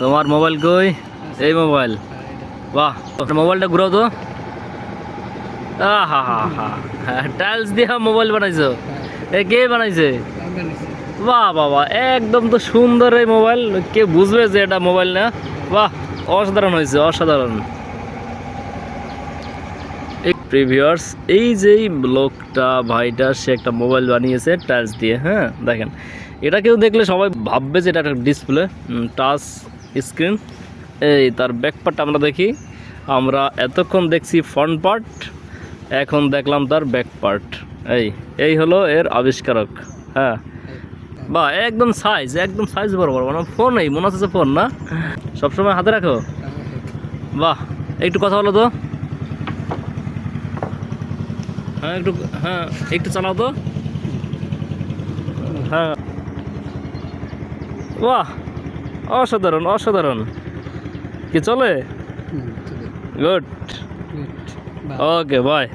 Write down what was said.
তোমার মোবাইল কই? এই মোবাইল বাহ মোবাইলটা ঘুরাও তো। আহা হা হা টাইলস দিয়ে মোবাইল বানাইছো? এ কে বানাইছে? বাহ বাবা একদম তো সুন্দর এই মোবাইল কে বুঝবে যে এটা মোবাইল না। বাহ, অসাধারণ হয়েছে, অসাধারণ। প্রিভিয়ার্স এই যেই লোকটা, ভাইটা, সে একটা মোবাইল বানিয়েছে টাচ দিয়ে হ্যাঁ দেখেন। এটা কেউ দেখলে সবাই ভাববে যে এটা একটা ডিসপ্লে টাচ স্ক্রিন এই তার ব্যাক পার্ট আমরা দেখি। আমরা এতক্ষণ দেখছি ফ্রন্ট পার্ট এখন দেখলাম তার ব্যাক পার্ট এই এই হলো এর আবিষ্কারক। হ্যাঁ। বা, একদম সাইজ একদম সাইজ বরাবর মানে ফোন এই মনে হচ্ছে ফোন না। সবসময় হাতে রাখো। বাহ, একটু কথা বলো তো। হ্যাঁ একটু হ্যাঁ একটু চালাও তো। হ্যাঁ। বাহ। অসাধারণ অসাধারণ। কি চলে? Good okay bye